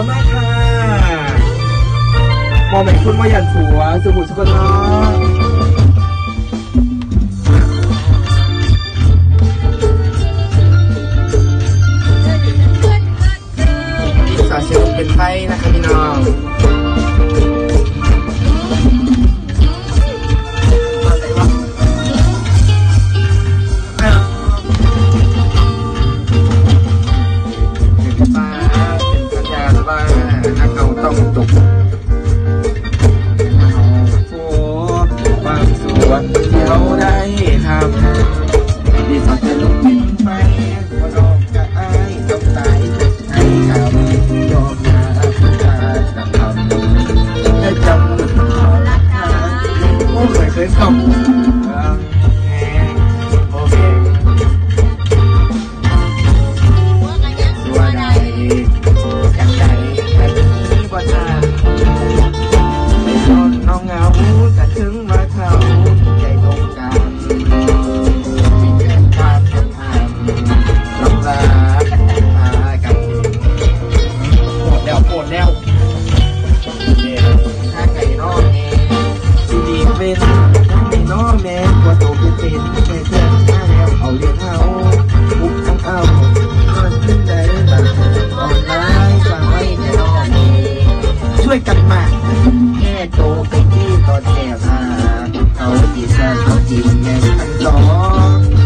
มล้แม่ค่ะมองแบบคุณมาหยันผัวสมุทรสกลนสาวเชียงเป็นไทยนะคะพี่น้อง ว่าเขาได้ทำที่สักจะลุกขึ้นไปพอดอกกรอายต้องตายให้ทำยอมหาผู้ายกระทำและจำเขาละกันโอ้เคยเคยฟัง กันมาแค่โตไปที่ตอนแก่หาเอาดีซาเอาดีแม่ทั้งสอง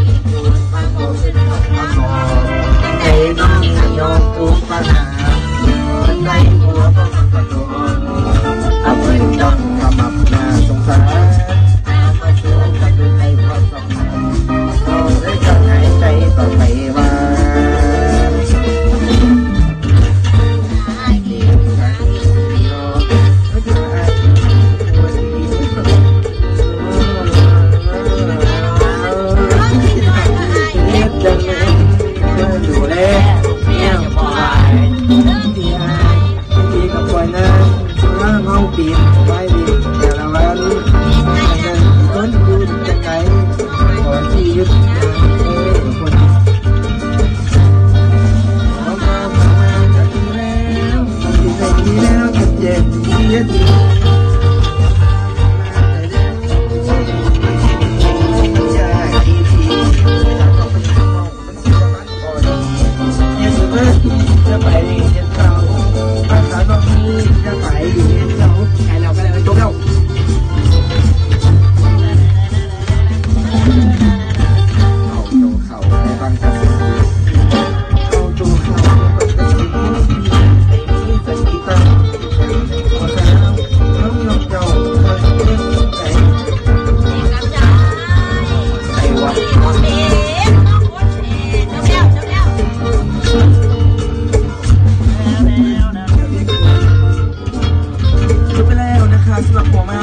นะคะสำหรับหัวมา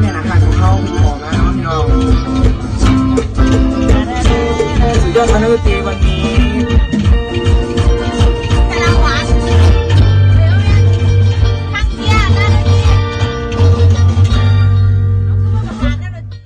เนี่ยนะคะของเขาหัวมาเนาะพี่น้องสุดยอดอนุตีวัน